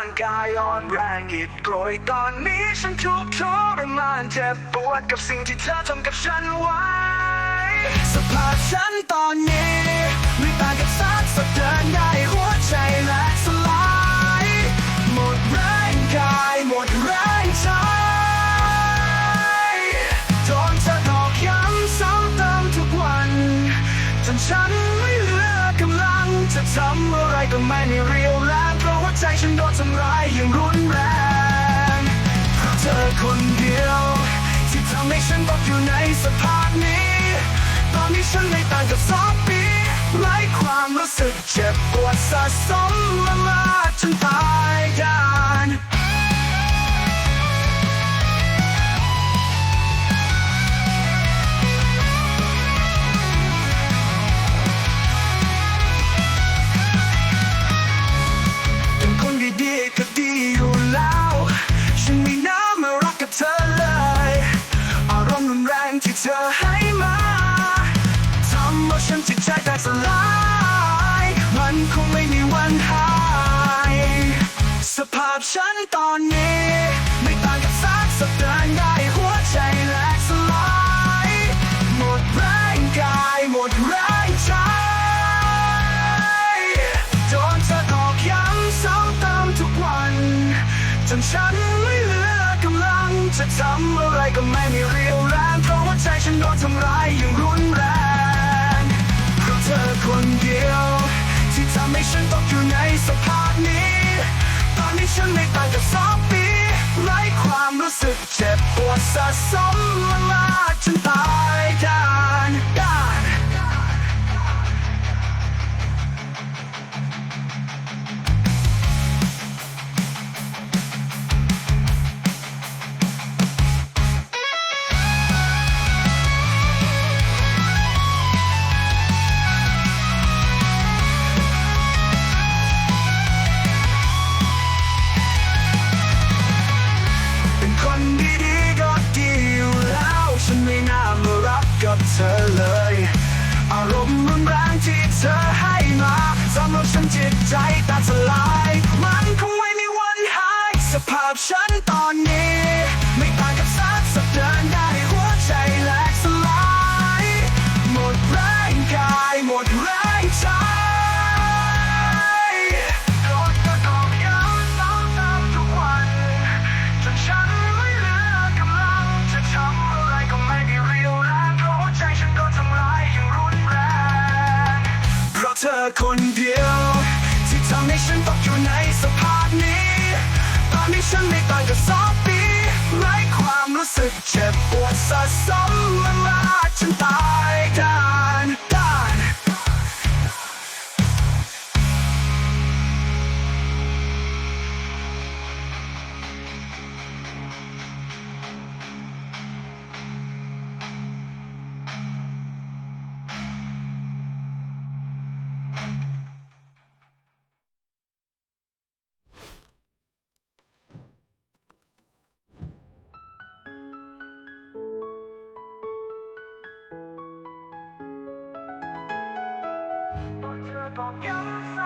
างกายอ่อนแรงอิดโรยตอนนี้ฉันทุกข์ทรมานเจ็บปวดกับสิ่งที่เธอทำกับฉันไว้สภาพฉันตอนนี้ไม่ต่างกับสักสัปดาห์ได้หัวใจแหลกสลายหมดแรงกายหมดแรงใจโดนเธอตอกย้ำซ้ำเติมทุกวันจนฉันไม่เหลือกำลังจะทำอะไรก็ไม่มีเรียว ใจฉันโดนทำร้ายอย่างรุนแรงเพราะเธอคนเดียว ที่ทำให้ฉันตกอยู่ในสภาพนี้ ตอนนี้ฉันไม่ต่างกับสองปีไร้ความรู้สึกเจ็บปวดสะสมละลาจนตาย นตอนนี้ ไม่ต่างกับสักสัปดาห์ได้หัวใจแหลกสลาย หมดแรงกายหมดแรงใจโดนเธอตอกย้ำซ้ำเติมทุกวัน จนฉันไม่เหลือกำลัง จะทำอะไรก็ไม่มีเรี่ยวแรงเพราะว่าใจฉันโดนทำร้ายอย่างรุนแรง สึกเจ็บปวดสะสมละลาจนตาย ฉันตอนนี้ ไม่ต่างกับสัตว์สัตว์เดินได้หัวใจแหลกสลาย หมดแรงกายหมดแรงใจโดนกระตอกย้ำซ้ำซ้ทุกวันจนฉันไม่เหลือกำลังจะทำอะไรก็ไม่รีรงหัวใจฉันโดนทำร้ายอย่างรุนแรงเพราะเธอคนเดียว ที่ทำให้ฉันต้องอยู่ Search for us, a soul light. people. Don't